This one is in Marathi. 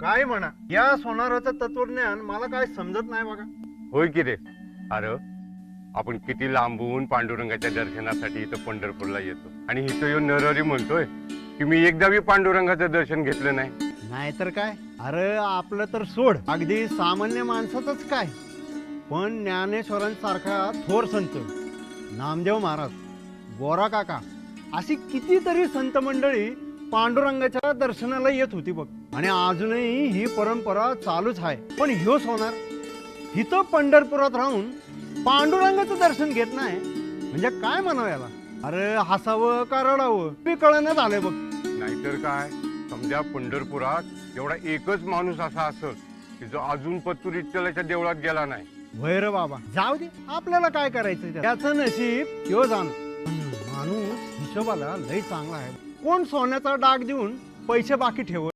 काय म्हणा? या सोनाराचं तत्वज्ञान मला काय समजत नाही बघा. होय की रे? अरे आपण किती लांबून पांडुरंगाच्या दर्शनासाठी इथं पंढरपूरला येतो. आणि इथं येऊन नरहरी म्हणतोय की मी एकदा बी पांडुरंगाचं दर्शन घेतलं नाही. नाहीतर काय? अरे आपलं तर सोड. अगदी सामान्य माणसाचंच काय? पण ज्ञानेश्वरांसारखा थोर संत. नामदेव महाराज गोरा काका अशी कितीतरी संत मंडळी पांडुरंगाच्या दर्शनाला येत होती बघ. आणि अजूनही ही परंपरा चालूच आहे. पण ह्यो सोनार इथं पंढरपुरात राहून पांडुरंगाचं दर्शन घेत नाही. म्हणजे काय म्हणावं याला? अरे हसावं का रडावं? मी कळणं झालंय बघ. नाहीतर काय? समजा पंढरपुरात एवढा एकच माणूस असा असत की जो अजून पत्तूर इच्छलाच्या देवळात गेला नाही. होय रे बाबा. जाऊ दे. आपल्याला काय करायचं? त्याचं नशीब किंवा जाण. माणूस हिशोबाला लय चांगला आहे. कोण सोन्याचा डाग देऊन पैसे बाकी ठेवत?